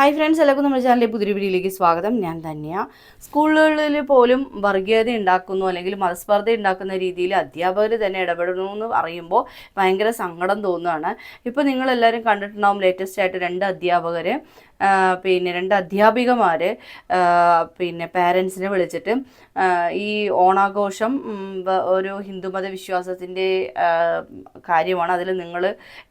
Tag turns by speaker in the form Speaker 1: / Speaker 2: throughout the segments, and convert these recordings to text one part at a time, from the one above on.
Speaker 1: Hi friends എല്ലാവർക്കും നമ്മുടെ ചാനലിലെ പുതിയ വീഡിയോയിലേക്ക് സ്വാഗതം. ഞാൻ തന്നെയാണ് സ്കൂളുകളിൽ പോലും വർഗീയത ഉണ്ടാക്കുന്നു അല്ലെങ്കിൽ മതസ്പർദ്ധ ഉണ്ടാക്കുന്ന രീതിയിൽ അധ്യാപകർ തന്നെ ഇടപെടുന്നു എന്ന് പറയുമ്പോൾ ഭയങ്കര സങ്കടം തോന്നുകയാണ് ഇപ്പോൾ നിങ്ങളെല്ലാവരും കണ്ടിട്ടുണ്ടാവും ലേറ്റസ്റ്റ് ആയിട്ട് രണ്ട് അധ്യാപകർ പിന്നെ രണ്ട് അധ്യാപികമാർ പിന്നെ പാരൻസിനെ വിളിച്ചിട്ട് ഈ ഓണാഘോഷം ഒരു ഹിന്ദുമത വിശ്വാസത്തിന്റെ കാര്യമാണ്. അതിൽ നിങ്ങൾ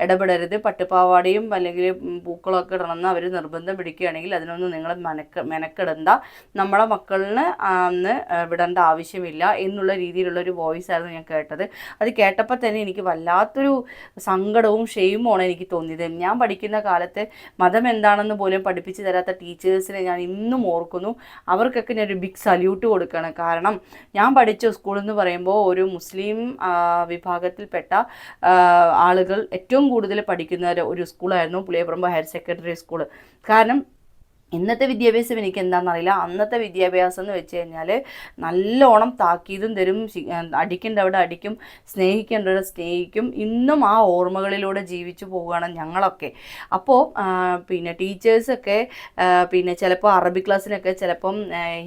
Speaker 1: ഇടപെടരുത്. പട്ടുപാവാടയും അല്ലെങ്കിൽ പൂക്കളൊക്കെ ഇടണമെന്ന് അവർ നിർബന്ധം പിടിക്കുകയാണെങ്കിൽ അതിനൊന്നും നിങ്ങൾ മെനക്ക മെനക്കെടണ്ട. നമ്മളെ മക്കളിന് അന്ന് വിടേണ്ട ആവശ്യമില്ല എന്നുള്ള രീതിയിലുള്ള ഒരു വോയിസ് ആയിരുന്നു ഞാൻ കേട്ടത്. അത് കേട്ടപ്പോൾ തന്നെ എനിക്ക് വല്ലാത്തൊരു സങ്കടവും ഷെയിമുമാണ് എനിക്ക് തോന്നിയത്. ഞാൻ പഠിക്കുന്ന കാലത്ത് മതം എന്താണെന്ന് പോലും പഠിപ്പിച്ചു തരാത്ത ടീച്ചേഴ്സിനെ ഞാൻ ഇന്നും ഓർക്കുന്നു. അവർക്കൊക്കെ ഞാൻ ഒരു ബിഗ് സല്യൂട്ട് കൊടുക്കുകയാണ്. കാരണം ഞാൻ പഠിച്ച സ്കൂൾ എന്ന് പറയുമ്പോൾ ഒരു മുസ്ലിം വിഭാഗത്തിൽപ്പെട്ട ആളുകൾ ഏറ്റവും കൂടുതൽ പഠിക്കുന്ന ഒരു- സ്കൂളായിരുന്നു പുളിയപ്രമ്പ ഹയർ സെക്കൻഡറി സ്കൂൾ കാരണം ഇന്നത്തെ വിദ്യാഭ്യാസം എനിക്ക് എന്താണെന്നറിയില്ല അന്നത്തെ വിദ്യാഭ്യാസം എന്ന് വെച്ച് കഴിഞ്ഞാൽ നല്ലോണം താക്കീതും തരും അടിക്കേണ്ടവിടെ അടിക്കും സ്നേഹിക്കേണ്ടവിടെ സ്നേഹിക്കും. ഇന്നും ആ ഓർമ്മകളിലൂടെ ജീവിച്ചു പോവുകയാണ് ഞങ്ങളൊക്കെ. അപ്പോൾ പിന്നെ ടീച്ചേഴ്സൊക്കെ പിന്നെ ചിലപ്പോൾ അറബി ക്ലാസ്സിനൊക്കെ ചിലപ്പം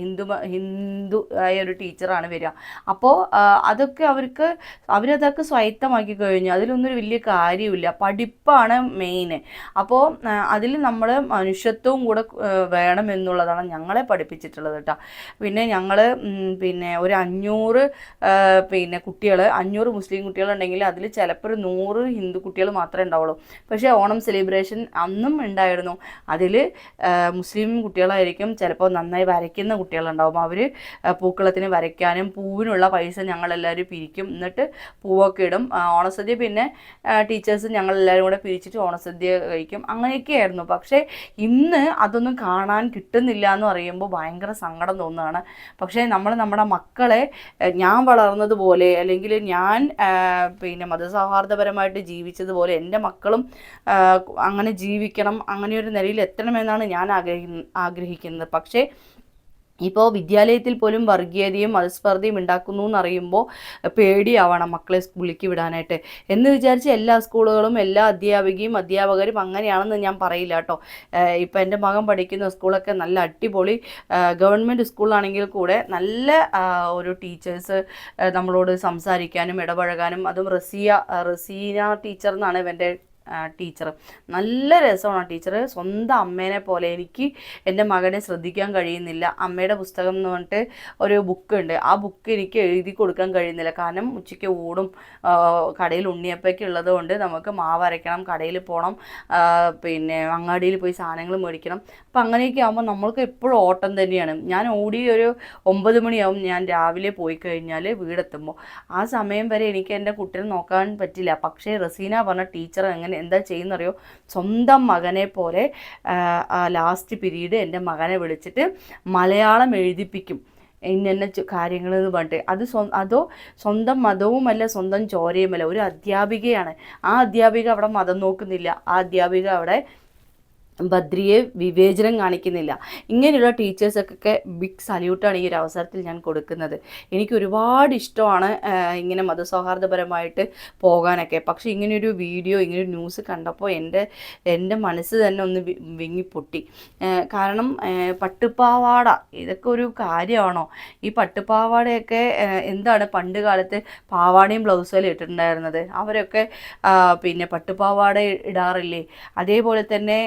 Speaker 1: ഹിന്ദു ഹിന്ദു ആയ ഒരു ടീച്ചറാണ് വരിക. അപ്പോൾ അതൊക്കെ അവർക്ക് അവരതൊക്കെ സ്വായത്തമാക്കി കഴിഞ്ഞു. അതിലൊന്നും വലിയ കാര്യമില്ല പഠിപ്പാണ് മെയിൻ അപ്പോൾ അതിൽ നമ്മൾ മനുഷ്യത്വവും കൂടെ വേണം എന്നുള്ളതാണ് ഞങ്ങളെ പഠിപ്പിച്ചിട്ടുള്ളത് കേട്ടോ. പിന്നെ ഞങ്ങൾ പിന്നെ ഒരു അഞ്ഞൂറ് പിന്നെ കുട്ടികൾ അഞ്ഞൂറ് മുസ്ലിം കുട്ടികളുണ്ടെങ്കിൽ അതിൽ ചിലപ്പോൾ ഒരു നൂറ് ഹിന്ദു കുട്ടികൾ മാത്രമേ ഉണ്ടാവുള്ളൂ. പക്ഷേ ഓണം സെലിബ്രേഷൻ അന്നും ഉണ്ടായിരുന്നു. അതിൽ മുസ്ലിം കുട്ടികളായിരിക്കും ചിലപ്പോൾ നന്നായി വരയ്ക്കുന്ന കുട്ടികളുണ്ടാവും. അവർ പൂക്കളത്തിന് വരയ്ക്കാനും പൂവിനുള്ള പൈസ ഞങ്ങളെല്ലാവരും പിരിക്കും. എന്നിട്ട് പൂവൊക്കെ ഇടും. ഓണസദ്യ പിന്നെ ടീച്ചേഴ്സ് ഞങ്ങളെല്ലാവരും കൂടെ പിരിച്ചിട്ട് ഓണസദ്യ കഴിക്കും. അങ്ങനെയൊക്കെയായിരുന്നു. പക്ഷേ ഇന്ന് അതൊന്നും കാണാൻ കിട്ടുന്നില്ല എന്ന് പറയുമ്പോൾ ഭയങ്കര സങ്കടം തോന്നുകയാണ്. പക്ഷേ നമ്മൾ നമ്മുടെ മക്കളെ ഞാൻ വളർന്നതുപോലെ അല്ലെങ്കിൽ ഞാൻ പിന്നെ മതസൗഹാർദ്ദപരമായിട്ട് ജീവിച്ചതുപോലെ എന്റെ മക്കളും അങ്ങനെ ജീവിക്കണം അങ്ങനെ ഒരു നിലയിൽ എത്തണമെന്നാണ് ഞാൻ ആഗ്രഹി ആഗ്രഹിക്കുന്നത്. പക്ഷേ ഇപ്പോൾ വിദ്യാലയത്തിൽ പോലും വർഗീയതയും മതസ്പർദ്ധയും ഉണ്ടാക്കുന്നു എന്നറിയുമ്പോൾ പേടിയാവണം മക്കളെ സ്കൂളിലേക്ക് വിടാനായിട്ട്. എന്ന് വിചാരിച്ച് എല്ലാ സ്കൂളുകളും എല്ലാ അധ്യാപികയും അധ്യാപകരും അങ്ങനെയാണെന്ന് ഞാൻ പറയില്ല കേട്ടോ. ഇപ്പോൾ എന്റെ മകൻ പഠിക്കുന്ന സ്കൂളൊക്കെ നല്ല അടിപൊളി ഗവൺമെന്റ് സ്കൂളാണെങ്കിൽ കൂടെ നല്ല ഒരു ടീച്ചേഴ്സ് നമ്മളോട് സംസാരിക്കാനും ഇടപഴകാനും അതും റസിയ റസീന ടീച്ചർ എന്നാണ് ഇവന്റെ ടീച്ചർ നല്ല രസമാണ് ടീച്ചർ സ്വന്തം അമ്മേനെ പോലെ എനിക്ക് എന്റെ മകനെ ശ്രദ്ധിക്കാൻ കഴിയുന്നില്ല. അമ്മയുടെ പുസ്തകം എന്ന് പറഞ്ഞിട്ട് ഒരു ബുക്ക് ഉണ്ട്. ആ ബുക്ക് എനിക്ക് എഴുതി കൊടുക്കാൻ കഴിയുന്നില്ല. കാരണം ഉച്ചയ്ക്ക് ഓടും. കടയിൽ ഉണ്ണിയപ്പൊക്കെ ഉള്ളത് കൊണ്ട് നമുക്ക് മാവ് അരയ്ക്കണം കടയിൽ പോകണം പിന്നെ അങ്ങാടിയിൽ പോയി സാധനങ്ങൾ മേടിക്കണം. അപ്പം അങ്ങനെയൊക്കെ ആകുമ്പോൾ നമ്മൾക്ക് എപ്പോഴും ഓട്ടം തന്നെയാണ്. ഞാൻ ഓടി ഒരു ഒമ്പത് മണിയാവും ഞാൻ രാവിലെ പോയി കഴിഞ്ഞാൽ വീടെത്തുമ്പോൾ. ആ സമയം വരെ എനിക്ക് എന്റെ കുട്ടീനെ നോക്കാൻ പറ്റില്ല. പക്ഷേ റസീന പറഞ്ഞ ടീച്ചർ എങ്ങനെ എന്താ ചെയ്യുന്നറിയോ? സ്വന്തം മകനെ പോലെ ലാസ്റ്റ് പിരീഡ് എന്റെ മകനെ വിളിച്ചിട്ട് മലയാളം എഴുതിപ്പിക്കും. ഇന്ന കാര്യങ്ങൾ എന്ന് പറഞ്ഞിട്ട്. അത് സ്വ അതോ സ്വന്തം മതവുമല്ല സ്വന്തം ചോരയുമല്ല. ഒരു അധ്യാപികയാണ്. ആ അധ്യാപിക അവിടെ മതം നോക്കുന്നില്ല. ആ അധ്യാപിക അവിടെ ബദ്രിയെ വിവേചനം കാണിക്കുന്നില്ല. ഇങ്ങനെയുള്ള ടീച്ചേഴ്സൊക്കെ ബിഗ് സല്യൂട്ടാണ് ഈ ഒരു അവസരത്തിൽ ഞാൻ കൊടുക്കുന്നത്. എനിക്ക് ഒരുപാട് ഇഷ്ടമാണ് ഇങ്ങനെ മതസൗഹാർദ്ദപരമായിട്ട് പോകാനൊക്കെ. പക്ഷേ ഇങ്ങനെയൊരു വീഡിയോ ഇങ്ങനൊരു ന്യൂസ് കണ്ടപ്പോൾ എന്റെ എന്റെ മനസ്സ് തന്നെ ഒന്ന് വിങ്ങിപ്പൊട്ടി. കാരണം പട്ടുപാവാട ഇതൊക്കെ ഒരു കാര്യമാണോ? ഈ പട്ടുപാവാടയൊക്കെ എന്താണ് പണ്ട് കാലത്ത് പാവാടയും ബ്ലൗസും ഇട്ടിട്ടുണ്ടായിരുന്നത്? അവരൊക്കെ പിന്നെ പട്ടുപാവാട ഇടാറില്ലേ? അതേപോലെ തന്നെ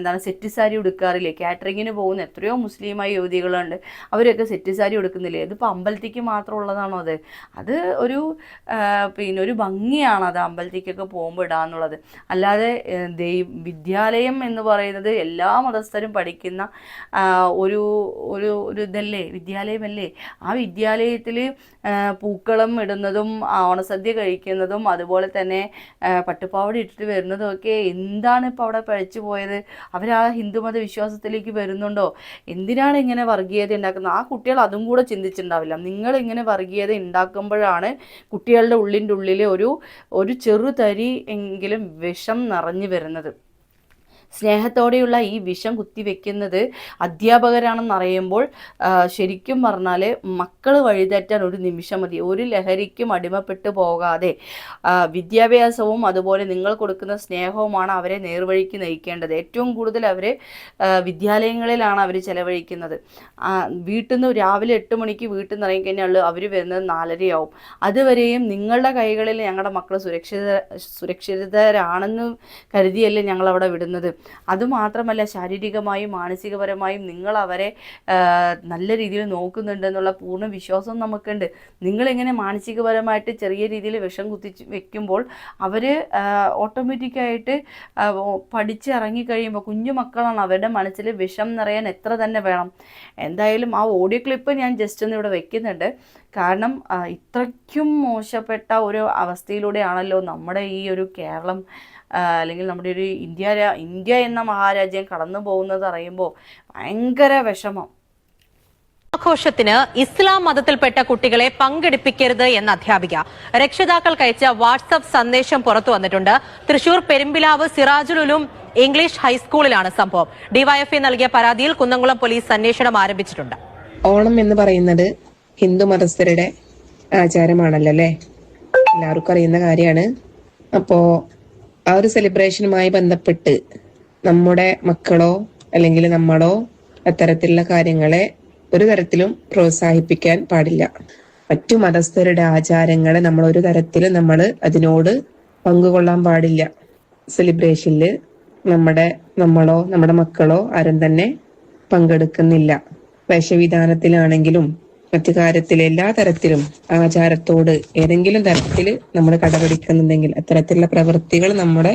Speaker 1: എന്താണ് സെറ്റ് സാരി ഉടുക്കാറില്ലേ? കാറ്ററിങ്ങിന് പോകുന്ന എത്രയോ മുസ്ലിമായ യുവതികളുണ്ട്. അവരൊക്കെ സെറ്റ് സാരി ഉടുക്കുന്നില്ലേ? ഇതിപ്പോൾ അമ്പലത്തിക്ക് മാത്രം ഉള്ളതാണോ അത്? അത് ഒരു പിന്നെ ഒരു ഭംഗിയാണ് അത് അമ്പലത്തിക്കൊക്കെ പോകുമ്പോൾ ഇടാന്നുള്ളത്. അല്ലാതെ ദൈവ വിദ്യാലയം എന്ന് പറയുന്നത് എല്ലാ മതസ്ഥരും പഠിക്കുന്ന ഒരു ഒരു ഒരു ഇതല്ലേ? വിദ്യാലയമല്ലേ? ആ വിദ്യാലയത്തിൽ പൂക്കളം ഇടുന്നതും ഓണസദ്യ കഴിക്കുന്നതും അതുപോലെ തന്നെ പട്ടുപാവടി ഇട്ടിട്ട് വരുന്നതും ഒക്കെ എന്താണ് ഇപ്പോൾ അവിടെ പഴച്ചു പോയത്? അവർ ആ ഹിന്ദുമത വിശ്വാസത്തിലേക്ക് വരുന്നുണ്ടോ? എന്തിനാണ് ഇങ്ങനെ വർഗീയത ഉണ്ടാക്കുന്നത്? ആ കുട്ടികൾ അതും കൂടെ ചിന്തിച്ചിട്ടുണ്ടാവില്ല. നിങ്ങൾ ഇങ്ങനെ വർഗീയത ഉണ്ടാക്കുമ്പോഴാണ് കുട്ടികളുടെ ഉള്ളിന്റെ ഉള്ളിലെ ഒരു ഒരു ചെറുതരി എങ്കിലും വിഷം നിറഞ്ഞു വരുന്നത്. സ്നേഹത്തോടെയുള്ള ഈ വിഷം കുത്തിവെക്കുന്നത് അധ്യാപകരാണെന്ന് അറിയുമ്പോൾ ശരിക്കും പറഞ്ഞാൽ മക്കൾ വഴിതെറ്റാൻ ഒരു നിമിഷം മതി. ഒരു ലഹരിക്കും അടിമപ്പെട്ടു പോകാതെ വിദ്യാഭ്യാസവും അതുപോലെ നിങ്ങൾ കൊടുക്കുന്ന സ്നേഹവുമാണ് അവരെ നേർവഴിക്ക് നയിക്കേണ്ടത്. ഏറ്റവും കൂടുതൽ അവർ വിദ്യാലയങ്ങളിലാണ് അവർ ചെലവഴിക്കുന്നത്. വീട്ടിൽ നിന്ന് രാവിലെ എട്ട് മണിക്ക് വീട്ടിൽ നിന്ന് ഇറങ്ങിക്കഴിഞ്ഞാൽ അവർ വരുന്നത് നാലരയാവും. അതുവരെയും നിങ്ങളുടെ കൈകളിൽ ഞങ്ങളുടെ മക്കൾ സുരക്ഷിത സുരക്ഷിതരാണെന്ന് കരുതിയല്ലേ ഞങ്ങൾ അവിടെ വിടുന്നത്. അതുമാത്രമല്ല ശാരീരികമായും മാനസികപരമായും നിങ്ങൾ അവരെ നല്ല രീതിയിൽ നോക്കുന്നുണ്ടെന്നുള്ള പൂർണ വിശ്വാസം നമുക്കുണ്ട്. നിങ്ങളിങ്ങനെ മാനസികപരമായിട്ട് ചെറിയ രീതിയിൽ വിഷം കുത്തി വെക്കുമ്പോൾ അവർ ഓട്ടോമാറ്റിക്കായിട്ട് പഠിച്ചിറങ്ങി കഴിയുമ്പോൾ കുഞ്ഞു മക്കളാണ് അവരുടെ മനസ്സിൽ വിഷം നിറയാൻ എത്ര തന്നെ വേണം. എന്തായാലും ആ ഓഡിയോ ക്ലിപ്പ് ഞാൻ ജസ്റ്റ് ഒന്ന് ഇവിടെ വെക്കുന്നുണ്ട്. കാരണം ഇത്രയ്ക്കും മോശപ്പെട്ട ഒരു അവസ്ഥയിലൂടെയാണല്ലോ നമ്മുടെ ഈ ഒരു കേരളം അല്ലെങ്കിൽ നമ്മുടെ ഒരു ഇന്ത്യ ഇന്ത്യ എന്ന മഹാരാജ്യം കടന്നു പോകുന്നത് അറിയുമ്പോൾ ഭയങ്കര വിഷമം.
Speaker 2: ആഘോഷത്തിന് ഇസ്ലാം മതത്തിൽപ്പെട്ട കുട്ടികളെ പങ്കെടുപ്പിക്കരുത് എന്ന അധ്യാപിക. രക്ഷിതാക്കൾക്ക് അയച്ച വാട്സപ്പ് സന്ദേശം പുറത്തു വന്നിട്ടുണ്ട്. തൃശൂർ പെരുമ്പിലാവ് സിറാജുലുലും ഇംഗ്ലീഷ് ഹൈസ്കൂളിലാണ് സംഭവം. ഡിവൈഎഫ്ഐ നൽകിയ പരാതിയിൽ കുന്നംകുളം പോലീസ് അന്വേഷണം ആരംഭിച്ചിട്ടുണ്ട്.
Speaker 3: ഓണം എന്ന് പറയുന്നത് ഹിന്ദു മതസ്ഥരുടെ ആചാരമാണല്ലോ അല്ലേ? എല്ലാവർക്കും അറിയുന്ന കാര്യമാണ്. അപ്പോ ആ ഒരു സെലിബ്രേഷനുമായി ബന്ധപ്പെട്ട് നമ്മുടെ മക്കളോ അല്ലെങ്കിൽ നമ്മളോ അത്തരത്തിലുള്ള കാര്യങ്ങളെ ഒരു തരത്തിലും പ്രോത്സാഹിപ്പിക്കാൻ പാടില്ല. മറ്റു മതസ്ഥരുടെ ആചാരങ്ങളെ നമ്മൾ ഒരു തരത്തിലും നമ്മൾ അതിനോട് പങ്കുകൊള്ളാൻ പാടില്ല. സെലിബ്രേഷനിൽ നമ്മുടെ നമ്മളോ നമ്മുടെ മക്കളോ ആരും തന്നെ പങ്കെടുക്കുന്നില്ല. വേഷവിധാനത്തിലാണെങ്കിലും മറ്റു കാര്യത്തിൽ എല്ലാ തരത്തിലും ആചാരത്തോട് ഏതെങ്കിലും തരത്തിൽ നമ്മൾ കടപിടിക്കുന്നുണ്ടെങ്കിൽ അത്തരത്തിലുള്ള പ്രവൃത്തികൾ നമ്മുടെ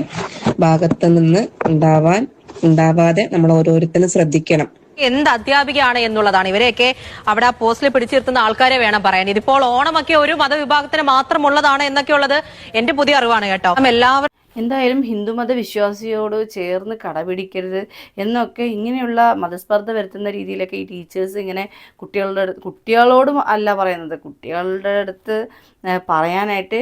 Speaker 3: ഭാഗത്ത് നിന്ന് ഉണ്ടാവാൻ ഉണ്ടാവാതെ നമ്മൾ ഓരോരുത്തരും ശ്രദ്ധിക്കണം.
Speaker 2: എന്ത് അധ്യാപികയാണ് എന്നുള്ളതാണ്. ഇവരെയൊക്കെ അവിടെ ആ പോസ്റ്റിൽ പിടിച്ചിരുത്തുന്ന ആൾക്കാരെ വേണം പറയാൻ. ഇതിപ്പോൾ ഓണമൊക്കെ ഒരു മതവിഭാഗത്തിന് മാത്രമുള്ളതാണ് എന്നൊക്കെയുള്ളത് എന്റെ പുതിയ അറിവാണ് കേട്ടോ. എല്ലാവരും
Speaker 1: എന്തായാലും ഹിന്ദുമത വിശ്വാസിയോട് ചേർന്ന് കടപിടിക്കരുത് എന്നൊക്കെ ഇങ്ങനെയുള്ള മതസ്പർദ്ധ വരുത്തുന്ന രീതിയിലൊക്കെ ഈ ടീച്ചേഴ്സ് ഇങ്ങനെ കുട്ടികളുടെ അടുത്ത് കുട്ടികളോടും അല്ല പറയുന്നത്. കുട്ടികളുടെ അടുത്ത് പറയാനായിട്ട്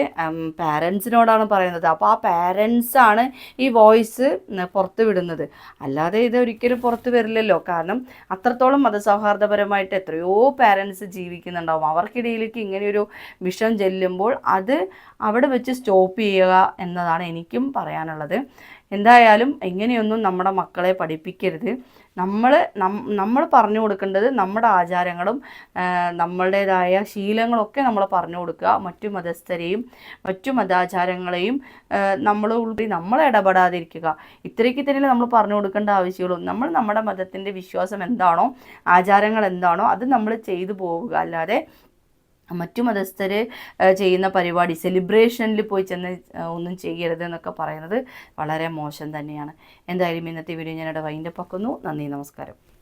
Speaker 1: പാരൻസിനോടാണ് പറയുന്നത്. അപ്പോൾ ആ പാരൻസാണ് ഈ വോയിസ് പുറത്ത് വിടുന്നത്. അല്ലാതെ ഇത് ഒരിക്കലും പുറത്ത് വരില്ലല്ലോ. കാരണം അത്രത്തോളം മതസൗഹാർദ്ദപരമായിട്ട് എത്രയോ പാരൻസ് ജീവിക്കുന്നുണ്ടാവും. അവർക്കിടയിലേക്ക് ഇങ്ങനെയൊരു വിഷം ചെല്ലുമ്പോൾ അത് അവിടെ വെച്ച് സ്റ്റോപ്പ് ചെയ്യുക എന്നതാണ് എനിക്കും പറയാനുള്ളത്. എന്തായാലും എങ്ങനെയൊന്നും നമ്മുടെ മക്കളെ പഠിപ്പിക്കരുത്. നമ്മൾ നമ്മൾ പറഞ്ഞു കൊടുക്കേണ്ടത് നമ്മുടെ ആചാരങ്ങളും നമ്മളുടേതായ ശീലങ്ങളൊക്കെ നമ്മൾ പറഞ്ഞു കൊടുക്കുക. മറ്റു മതസ്ഥരെയും മറ്റു മതാചാരങ്ങളെയും നമ്മൾ ഉൾപ്പെടെ നമ്മൾ ഇടപെടാതിരിക്കുക. ഇത്രയ്ക്ക് തന്നെ നമ്മൾ പറഞ്ഞു കൊടുക്കേണ്ട ആവശ്യമുള്ളൂ. നമ്മൾ നമ്മുടെ മതത്തിന്റെ വിശ്വാസം എന്താണോ ആചാരങ്ങൾ എന്താണോ അത് നമ്മൾ ചെയ്തു പോവുക അല്ലാതെ മറ്റു മതസ്ഥർ ചെയ്യുന്ന പരിപാടി സെലിബ്രേഷനിൽ പോയി ചെന്ന് ഒന്നും ചെയ്യരുത് എന്നൊക്കെ പറയുന്നത് വളരെ മോശം തന്നെയാണ്. എന്തായാലും ഇന്നത്തെ വീഡിയോ ഞാനിവിടെ വൈൻഡപ്പ് ആക്കുന്നു. നന്ദി നമസ്കാരം.